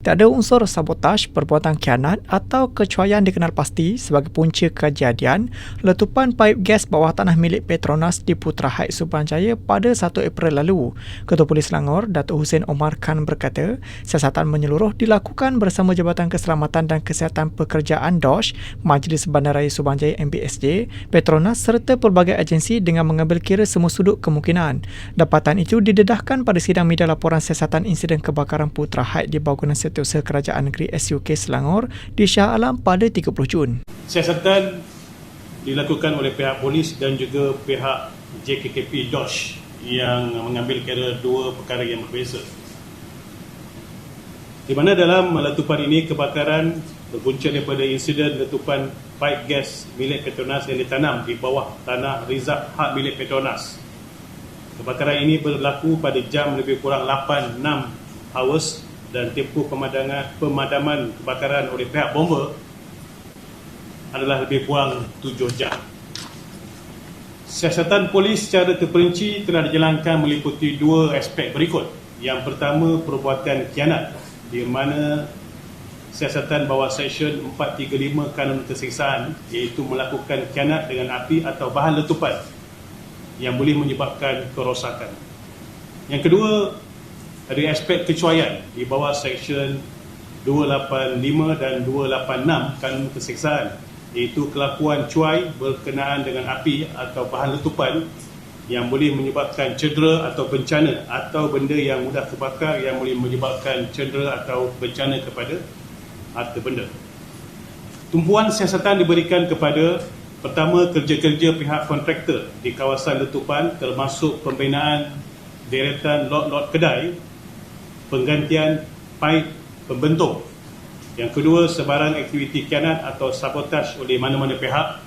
Tak ada unsur sabotaj, perbuatan kianat atau kecuaian dikenal pasti sebagai punca kejadian letupan paip gas bawah tanah milik Petronas di Putra Haid Subanjaya pada 1 April lalu. Ketua Polis Selangor, Datuk Hussein Omar Khan berkata, siasatan menyeluruh dilakukan bersama Jabatan Keselamatan dan Kesihatan Pekerjaan DOSH, Majlis Bandaraya Subanjaya MBSJ, Petronas serta pelbagai agensi dengan mengambil kira semua sudut kemungkinan. Dapatan itu didedahkan pada sidang media laporan siasatan insiden kebakaran Putra Haid di bangunan Setiausaha Kerajaan Negeri SUK Selangor di Shah Alam pada 30 Jun. Siasatan dilakukan oleh pihak polis dan juga pihak JKKP DOSH yang mengambil kira dua perkara yang berbeza. Di mana dalam letupan ini kebakaran berpunca daripada insiden letupan pipe gas milik Petronas yang ditanam di bawah tanah rizab hak milik Petronas. Kebakaran ini berlaku pada jam lebih kurang 8-6 hours dan tempoh pemadaman, pemadaman kebakaran oleh pihak bomba adalah lebih kurang 7 jam. Siasatan polis secara terperinci telah dijalankan meliputi dua aspek berikut. Yang pertama, perbuatan kianat di mana siasatan bawah Seksyen 435 Kanun Keseksaan iaitu melakukan kianat dengan api atau bahan letupan yang boleh menyebabkan kerosakan. Yang kedua, dari aspek kecuaian di bawah Seksyen 285 dan 286 Kanun Keseksaan iaitu kelakuan cuai berkenaan dengan api atau bahan letupan yang boleh menyebabkan cedera atau bencana atau benda yang mudah terbakar yang boleh menyebabkan cedera atau bencana kepada harta benda. Tumpuan siasatan diberikan kepada pertama kerja-kerja pihak kontraktor di kawasan letupan termasuk pembinaan deretan lot-lot kedai penggantian paip pembentuk. Yang kedua, sebarang aktiviti kianat atau sabotaj oleh mana-mana pihak.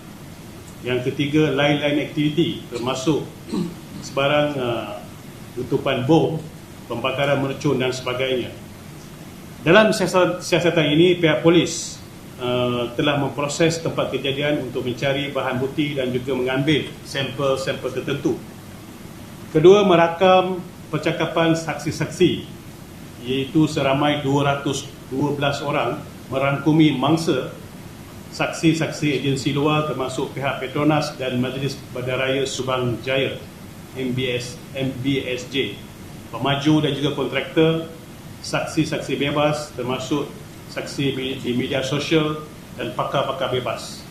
Yang ketiga, lain-lain aktiviti termasuk sebarang uh, letupan bom, pembakaran mercun dan sebagainya. Dalam siasatan ini, pihak polis uh, telah memproses tempat kejadian untuk mencari bahan bukti dan juga mengambil sampel-sampel tertentu. Kedua, merakam percakapan saksi-saksi iaitu seramai 212 orang merangkumi mangsa saksi-saksi agensi luar termasuk pihak Petronas dan Majlis Bandaraya Subang Jaya MBS MBSJ pemaju dan juga kontraktor saksi-saksi bebas termasuk saksi di media sosial dan pakar-pakar bebas.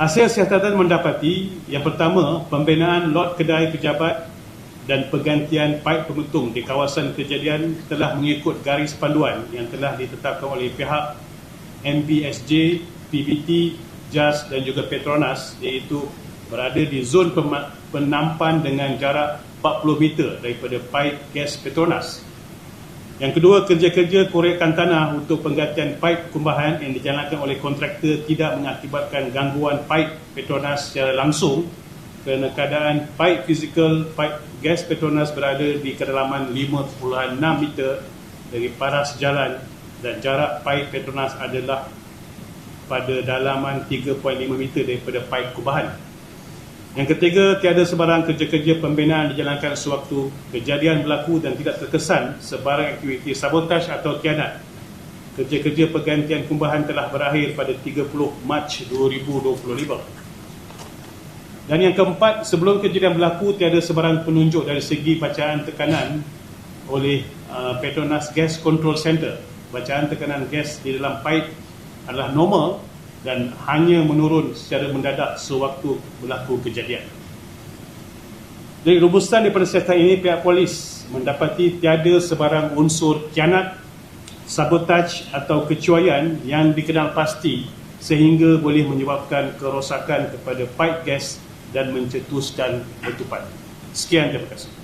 Hasil siasatan mendapati yang pertama pembinaan lot kedai pejabat dan pergantian paip pemutung di kawasan kejadian telah mengikut garis panduan yang telah ditetapkan oleh pihak MBSJ, PBT, JAS dan juga Petronas iaitu berada di zon penampan dengan jarak 40 meter daripada paip gas Petronas. Yang kedua, kerja-kerja korekan tanah untuk penggantian paip kumbahan yang dijalankan oleh kontraktor tidak mengakibatkan gangguan paip Petronas secara langsung kerana keadaan pipe fizikal pipe gas Petronas berada di kedalaman 5.6 meter dari paras jalan dan jarak pipe Petronas adalah pada dalaman 3.5 meter daripada pipe kubahan. Yang ketiga, tiada sebarang kerja-kerja pembinaan dijalankan sewaktu kejadian berlaku dan tidak terkesan sebarang aktiviti sabotaj atau kianat. Kerja-kerja pergantian kumbahan telah berakhir pada 30 Mac 2025. Dan yang keempat, sebelum kejadian berlaku, tiada sebarang penunjuk dari segi bacaan tekanan oleh uh, Petronas Gas Control Center. Bacaan tekanan gas di dalam pipe adalah normal dan hanya menurun secara mendadak sewaktu berlaku kejadian. Dari rumusan daripada siasatan ini, pihak polis mendapati tiada sebarang unsur kianat, sabotaj atau kecuaian yang dikenal pasti sehingga boleh menyebabkan kerosakan kepada pipe gas dan mencetuskan letupan. Sekian terima kasih.